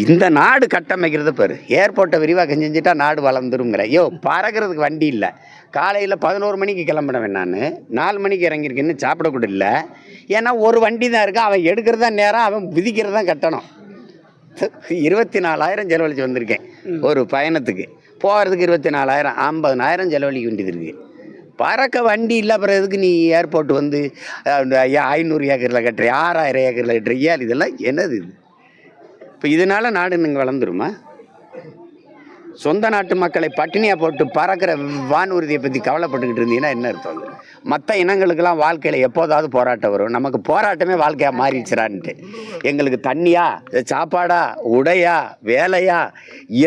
இந்த நாடு கட்டமைக்கிறத பாரு. ஏர்போர்ட்டை விரிவாக்கம் செஞ்சுட்டா நாடு வளர்ந்துருங்கிற ஐயோ பறக்கிறதுக்கு வண்டி இல்லை. காலையில் பதினோரு மணிக்கு கிளம்பினவன் நான். நாலு மணிக்கு இறங்கியிருக்கேன்னு சாப்பிட கூட இல்லை. ஏன்னா ஒரு வண்டி தான் இருக்குது அவன் எடுக்கிறது தான் நேரம் அவன் விதிக்கிறது தான் கட்டணும். இருபத்தி நாலாயிரம் செலவழிச்சு வந்திருக்கேன். ஒரு பயணத்துக்கு. போகிறதுக்கு இருபத்தி நாலாயிரம் ஐம்பதனாயிரம் செலவழிக்க வேண்டியது இருக்குது பறக்க வண்டி இல்லை அப்புறம் எதுக்கு நீ ஏர்போர்ட் வந்து ஐயா ஐநூறு ஏக்கரில் கட்டுற ஆறாயிரம் ஏக்கரில் கட்டுற? ஏன் இதெல்லாம் என்னது இது? இப்போ இதனால நாடு நீங்கள் வளர்ந்துருமா? சொந்த நாட்டு மக்களை பட்டினியாக போட்டு பறக்கிற வானூர்தியை பற்றி கவலைப்பட்டுக்கிட்டு இருந்தீங்கன்னா என்ன அர்த்தம் மற்ற இனங்களுக்கெல்லாம் வாழ்க்கையில் எப்போதாவது போராட்டம் வரும். நமக்கு போராட்டமே வாழ்க்கையாக மாறிடுச்சிடான்ட்டு. எங்களுக்கு தண்ணியா சாப்பாடா உடையா வேலையா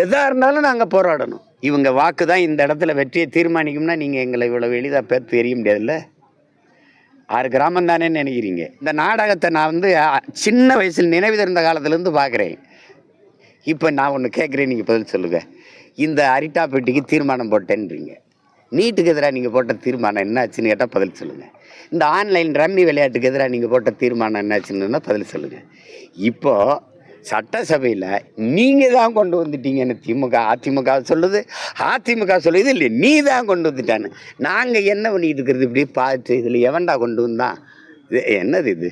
எதாக இருந்தாலும் நாங்கள் போராடணும். இவங்க வாக்கு தான் இந்த இடத்துல வெற்றியை தீர்மானிக்கும்னா நீங்கள் எங்களை இவ்வளோ எளிதாக பேர் தெரிய முடியாதுல்ல? ஆறு கிராமம் தானே நினைக்கிறீங்க. இந்த நாடகத்தை நான் வந்து சின்ன வயசில் நினைவு தெரிந்த காலத்துலேருந்து பார்க்குறேன். இப்போ நான் ஒன்று கேட்குறேன் நீங்கள் பதில் சொல்லுங்கள் இந்த அரிட்டா பெட்டிக்கு தீர்மானம் போட்டேன்றீங்க. நீட்டுக்கு எதிராக நீங்கள் போட்ட தீர்மானம் என்னாச்சுன்னு கேட்டால் பதில் சொல்லுங்கள் இந்த ஆன்லைன் ரம்மி விளையாட்டுக்கு எதிராக நீங்கள் போட்ட தீர்மானம் என்னாச்சுன்னு பதில் சொல்லுங்கள் இப்போது சட்டசபையில் நீங்கள் தான் கொண்டு வந்துட்டீங்கன்னு திமுக அதிமுக சொல்லுது அதிமுக சொல்லுது இல்லை நீ தான் கொண்டு வந்துட்டான்னு. நாங்கள் என்ன பண்ணிட்டு இருக்கிறது இப்படி பார்த்து இதில் எவன்டா கொண்டு வந்தான் இது என்னது இது?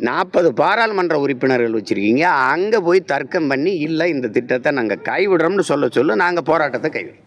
நாற்பது பாராளுமன்ற உறுப்பினர்கள் வச்சுருக்கீங்க அங்கே போய் தர்க்கம் பண்ணி இல்லை இந்த திட்டத்தை நாங்கள் கைவிடுறோம்னு சொல்ல சொல்ல நாங்கள் போராட்டத்தை கைவிடுறோம்.